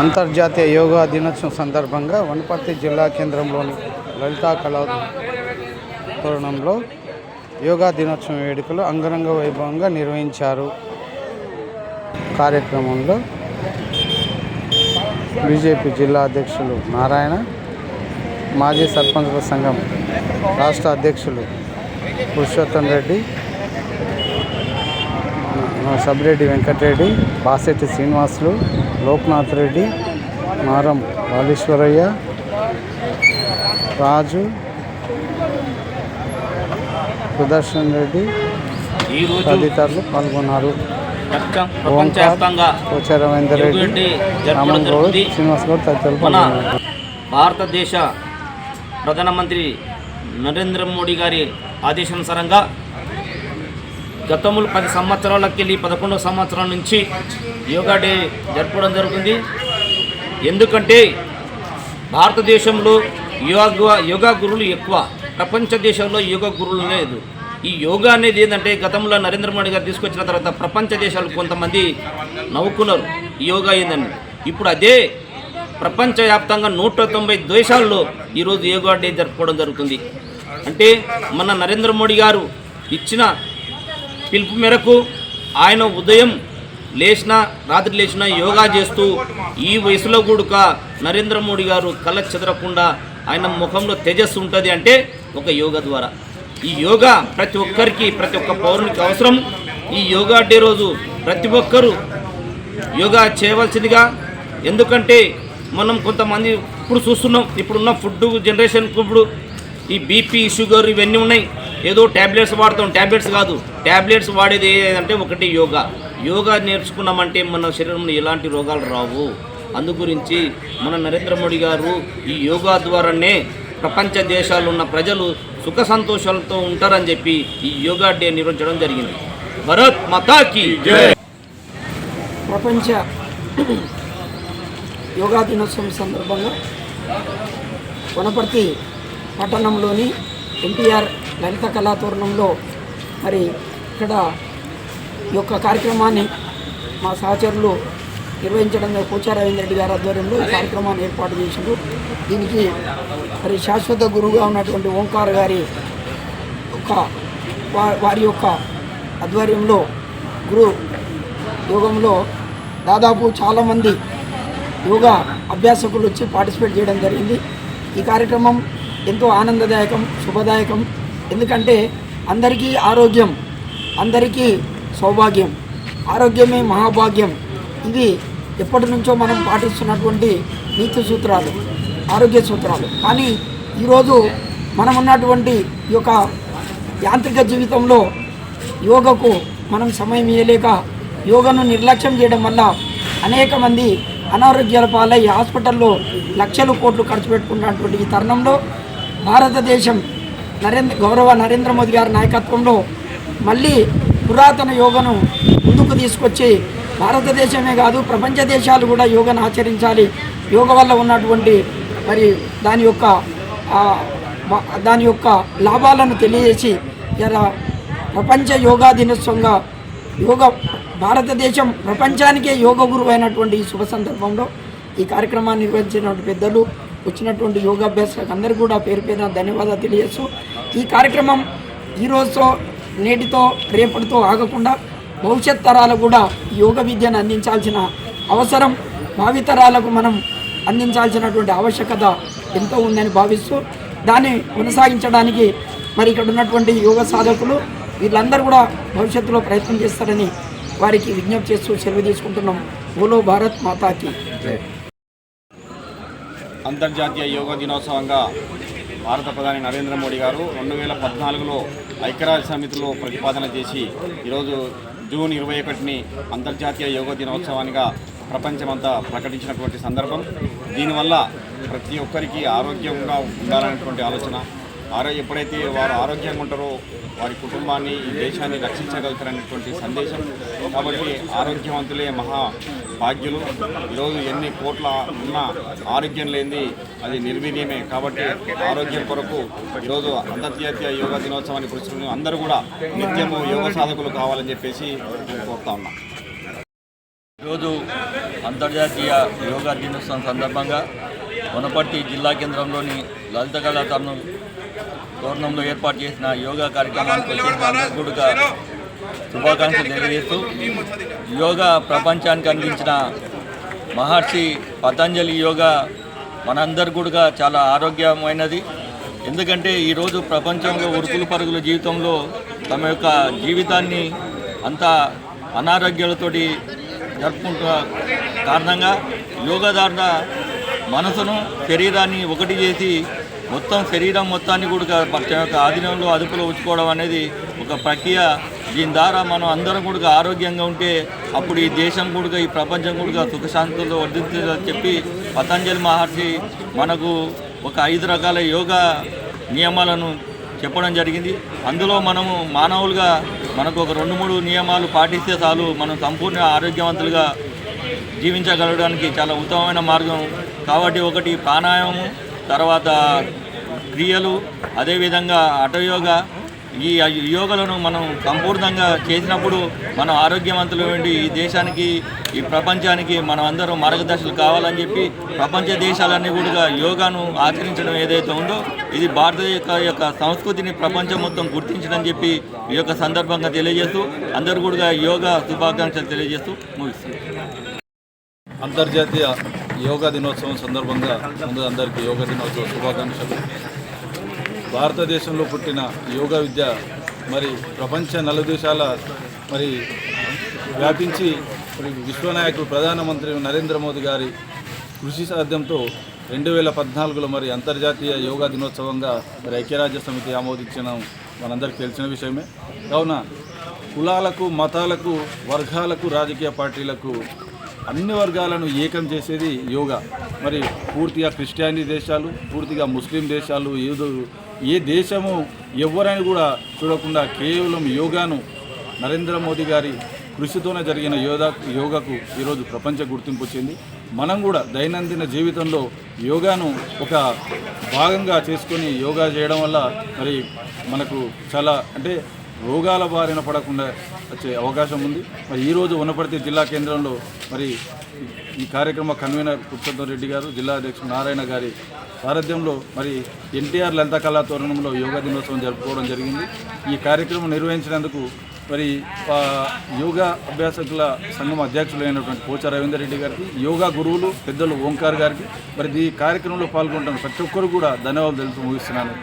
అంతర్జాతీయ యోగా దినోత్సవం సందర్భంగా వనపర్తి జిల్లా కేంద్రంలోని లలితా కళా తోరణంలో యోగా దినోత్సవం వేడుకలు అంగరంగ వైభవంగా నిర్వహించారు. కార్యక్రమంలో బీజేపీ జిల్లా అధ్యక్షులు నారాయణ మాజీ సర్పంచుల సంఘం రాష్ట్ర అధ్యక్షులు పురుషోత్తం రెడ్డి సబిరెడ్డి వెంకటరెడ్డి బాసెట్టి శ్రీనివాసులు లోక్నాథ్ రెడ్డి మారం బాలేశ్వరయ్య రాజు సుదర్శన్ రెడ్డి తదితరులు పాల్గొన్నారు రవీందర్ రెడ్డి రామన్ గౌడ్. శ్రీనివాస్ గౌడ్ తదితరులు పాల్గొన్నారు భారతదేశ ప్రధానమంత్రి నరేంద్ర మోడీ గారి ఆదేశానుసారంగా గతములు పది సంవత్సరాలకి వెళ్ళి పదకొండవ సంవత్సరం నుంచి యోగా డే జరపడం జరుగుతుంది. ఎందుకంటే భారతదేశంలో యోగా యోగా గురువులు ఎక్కువ. ప్రపంచ దేశంలో యోగా గురువులు లేదు. ఈ యోగా అనేది ఏంటంటే గతంలో నరేంద్ర మోడీ గారు తీసుకొచ్చిన తర్వాత ప్రపంచ దేశాలు కొంతమంది నవ్వుకున్నారు. ఈ యోగా ఏందని. ఇప్పుడు అదే ప్రపంచవ్యాప్తంగా నూట తొంభై దేశాల్లో ఈరోజు యోగా డే జరుపుకోవడం జరుగుతుంది. అంటే మన నరేంద్ర మోడీ గారు ఇచ్చిన పిలుపు మేరకు ఆయన ఉదయం లేచిన రాత్రి లేచిన యోగా చేస్తూ ఈ వయసులో కూడా నరేంద్ర మోడీ గారు కళ్ళ చెదరకుండా ఆయన ముఖంలో తేజస్సు ఉంటుంది అంటే ఒక యోగా ద్వారా. ఈ యోగా ప్రతి ఒక్కరికి ప్రతి ఒక్క పౌరునికి అవసరం. ఈ యోగా డే రోజు ప్రతి ఒక్కరూ యోగా చేయవలసిందిగా. ఎందుకంటే మనం కొంతమంది ఇప్పుడు చూస్తున్నాం ఇప్పుడున్న ఫుడ్ జనరేషన్కి ఇప్పుడు ఈ బీపీ షుగర్ ఇవన్నీ ఉన్నాయి. ఏదో ట్యాబ్లెట్స్ వాడతాం. ట్యాబ్లెట్స్ కాదు. ట్యాబ్లెట్స్ వాడేది ఏంటంటే ఒకటి యోగా. యోగా నేర్చుకున్నామంటే మన శరీరంలో ఎలాంటి రోగాలు రావు. అందు గురించి మన నరేంద్ర మోడీ గారు ఈ యోగా ద్వారానే ప్రపంచ దేశాలు ఉన్న ప్రజలు సుఖ సంతోషాలతో ఉంటారని చెప్పి ఈ యోగా డే నిర్వహించడం జరిగింది. భరత్ మతాకి ప్రపంచ యోగా దినోత్సవం సందర్భంగా వనపర్తి పట్టణంలోని ఎన్టీఆర్ లలిత కళాతోరణంలో మరి ఇక్కడ ఈ యొక్క కార్యక్రమాన్ని మా సహచరులు నిర్వహించడం పోచారవీంద్ర రెడ్డి గారి ఆధ్వర్యంలో ఈ కార్యక్రమాన్ని ఏర్పాటు చేసిండు దీనికి మరి శాశ్వత గురువుగా ఉన్నటువంటి ఓంకార్ గారి ఒక వారి యొక్క ఆధ్వర్యంలో గురు యోగంలో దాదాపు చాలామంది యోగా అభ్యాసకులు వచ్చి పార్టిసిపేట్ చేయడం జరిగింది. ఈ కార్యక్రమం ఎంతో ఆనందదాయకం శుభదాయకం. ఎందుకంటే అందరికీ ఆరోగ్యం అందరికీ సౌభాగ్యం. ఆరోగ్యమే మహాభాగ్యం. ఇది ఎప్పటి నుంచో మనం పాటిస్తున్నటువంటి నీతి సూత్రాలు ఆరోగ్య సూత్రాలు. కానీ ఈరోజు మనం ఉన్నటువంటి ఈ యొక్క యాంత్రిక జీవితంలో యోగకు మనం సమయం ఇవ్వలేక యోగను నిర్లక్ష్యం చేయడం వల్ల అనేక మంది అనారోగ్యాల పాలై హాస్పిటల్లో లక్షలు కోట్లు ఖర్చు పెట్టుకున్నటువంటి ఈ తరుణంలో భారతదేశం నరేంద్ర గౌరవ నరేంద్ర మోదీ గారి నాయకత్వంలో మళ్ళీ పురాతన యోగను ముందుకు తీసుకొచ్చి భారతదేశమే కాదు ప్రపంచ దేశాలు కూడా యోగను ఆచరించాలి. యోగ వల్ల ఉన్నటువంటి మరి దాని యొక్క దాని యొక్క లాభాలను తెలియజేసి ఇలా ప్రపంచ యోగా దినోత్సవంగా యోగ భారతదేశం ప్రపంచానికే యోగ గురువు అయినటువంటి ఈ శుభ సందర్భంలో ఈ కార్యక్రమాన్ని నిర్వహించినటువంటి పెద్దలు వచ్చినటువంటి యోగాభ్యాసులకు అందరికీ కూడా పేరు పేరున ధన్యవాదాలు తెలియజేస్తూ ఈ కార్యక్రమం ఈ రోజుతో నేటితో రేపటితో ఆగకుండా భవిష్యత్ తరాలకు కూడా ఈ యోగ విద్యను అందించాల్సిన అవసరం భావితరాలకు మనం అందించాల్సినటువంటి ఆవశ్యకత ఎంతో ఉందని భావిస్తూ దాన్ని కొనసాగించడానికి మరి ఇక్కడ ఉన్నటువంటి యోగ సాధకులు వీళ్ళందరూ కూడా భవిష్యత్తులో ప్రయత్నం చేస్తారని వారికి విజ్ఞప్తి చేస్తూ సెలవు తీసుకుంటున్నాం. ఓలో భారత్ మాతాకి. అంతర్జాతీయ యోగా దినోత్సవంగా భారత ప్రధాని నరేంద్ర మోడీ గారు రెండు వేల పద్నాలుగులో ఐక్యరాజ్య సమితిలో ప్రతిపాదన చేసి ఈరోజు జూన్ ఇరవై ఒకటిని అంతర్జాతీయ యోగా దినోత్సవానిగా ప్రపంచమంతా ప్రకటించినటువంటి సందర్భం. దీనివల్ల ప్రతి ఒక్కరికి ఆరోగ్యంగా ఉండాలనేటువంటి ఆలోచన ఆరో ఎప్పుడైతే వారు ఆరోగ్యంగా ఉంటారో వారి కుటుంబాన్ని ఈ దేశాన్ని రక్షించగలుగుతారనేటువంటి సందేశం. కాబట్టి ఆరోగ్యవంతులే మహా భాగ్యులు. ఈరోజు ఎన్ని కోట్ల ఉన్న ఆరోగ్యం లేనిది అది నిర్వీర్యమే. కాబట్టి ఆరోగ్యం కొరకు ఈరోజు అంతర్జాతీయ యోగా దినోత్సవాన్ని పురస్కరించుకుని అందరూ కూడా నిత్యము యోగ సాధకులు కావాలని చెప్పేసి నేను కోరుతా ఉన్నా. ఈరోజు అంతర్జాతీయ యోగా దినోత్సవం సందర్భంగా వనపర్తి జిల్లా కేంద్రంలోని లలిత కళా పౌర్ణంలో ఏర్పాటు చేసిన యోగా కార్యక్రమానికి వచ్చేసిన శుభాకాంక్షలు తెలియజేస్తూ యోగా ప్రపంచానికి అందించిన మహర్షి పతంజలి యోగా మనందరి కూడా చాలా ఆరోగ్యమైనది. ఎందుకంటే ఈరోజు ప్రపంచంలో ఉరుకులు పరుగుల జీవితంలో తమ యొక్క జీవితాన్ని అంత అనారోగ్యాలతోటి జరుపుకుంటున్న కారణంగా యోగా ద్వారా మనసును శరీరాన్ని ఒకటి చేసి మొత్తం శరీరం మొత్తాన్ని కూడా తన యొక్క ఆధీనంలో అదుపులో ఉంచుకోవడం అనేది ఒక ప్రక్రియ. దీని ద్వారా మనం అందరం కూడా ఆరోగ్యంగా ఉంటే అప్పుడు ఈ దేశం కూడా ఈ ప్రపంచం కూడా సుఖశాంతులతో వర్ధిస్తుందని చెప్పి పతంజలి మహర్షి మనకు ఒక ఐదు రకాల యోగా నియమాలను చెప్పడం జరిగింది. అందులో మనము మానవులుగా మనకు ఒక రెండు మూడు నియమాలు పాటిస్తే చాలు మనం సంపూర్ణ ఆరోగ్యవంతులుగా జీవించగలగడానికి చాలా ఉత్తమమైన మార్గం. కాబట్టి ఒకటి ప్రాణాయామము తర్వాత క్రియలు అదేవిధంగా అటయోగ ఈ యోగలను మనం సంపూర్ణంగా చేసినప్పుడు మనం ఆరోగ్యవంతులు ఉండి ఈ దేశానికి ఈ ప్రపంచానికి మనం అందరం మార్గదర్శులు కావాలని చెప్పి ప్రపంచ దేశాలన్నీ కూడా యోగాను ఆచరించడం ఏదైతే ఉందో ఇది భారత యొక్క సంస్కృతిని ప్రపంచం మొత్తం గుర్తించడం చెప్పి ఈ యొక్క సందర్భంగా తెలియజేస్తూ అందరు కూడా యోగా శుభాకాంక్షలు తెలియజేస్తూ ముగిస్తుంది అంతర్జాతీయ యోగా దినోత్సవం సందర్భంగా ముందు అందరికీ యోగా దినోత్సవ శుభాకాంక్షలు. భారతదేశంలో పుట్టిన యోగా విద్య మరి ప్రపంచ నలుదేశాల మరి వ్యాపించి విశ్వనాయకుడు ప్రధానమంత్రి నరేంద్ర మోదీ గారి కృషి సాధ్యంతో రెండు వేల పద్నాలుగులో మరి అంతర్జాతీయ యోగా దినోత్సవంగా మరి ఐక్యరాజ్య సమితి ఆమోదించిన మనందరికీ తెలిసిన విషయమే. కావున కులాలకు మతాలకు వర్గాలకు రాజకీయ పార్టీలకు అన్ని వర్గాలను ఏకం చేసేది యోగా. మరి పూర్తిగా క్రిస్టియానిటీ దేశాలు పూర్తిగా ముస్లిం దేశాలు ఏదో ఏ దేశము ఎవరైనా కూడా చూడకుండా కేవలం యోగాను నరేంద్ర మోదీ గారి కృషితోనే జరిగిన యోగా యోగాకు ఈరోజు ప్రపంచ గుర్తింపు వచ్చింది. మనం కూడా దైనందిన జీవితంలో యోగాను ఒక భాగంగా చేసుకొని యోగా చేయడం వల్ల మరి మనకు చాలా అంటే రోగాల బారిన పడకుండా వచ్చే అవకాశం ఉంది. మరి ఈరోజు వనపర్తి జిల్లా కేంద్రంలో మరి ఈ కార్యక్రమ కన్వీనర్ పురుషోత్తం రెడ్డి గారు జిల్లా అధ్యక్షుడు నారాయణ గారి సారథ్యంలో మరి ఎన్టీఆర్ లలిత కళా తోరణంలో యోగా దినోత్సవం జరుపుకోవడం జరిగింది. ఈ కార్యక్రమం నిర్వహించినందుకు మరి యోగా అభ్యాసకుల సంఘం అధ్యక్షులైనటువంటి కోచ రవీందర్ రెడ్డి గారికి యోగా గురువులు పెద్దలు ఓంకార్ గారికి మరి ఈ కార్యక్రమంలో పాల్గొంటున్న ప్రతి ఒక్కరు కూడా ధన్యవాదాలు తెలుసు ముగిస్తున్నాను.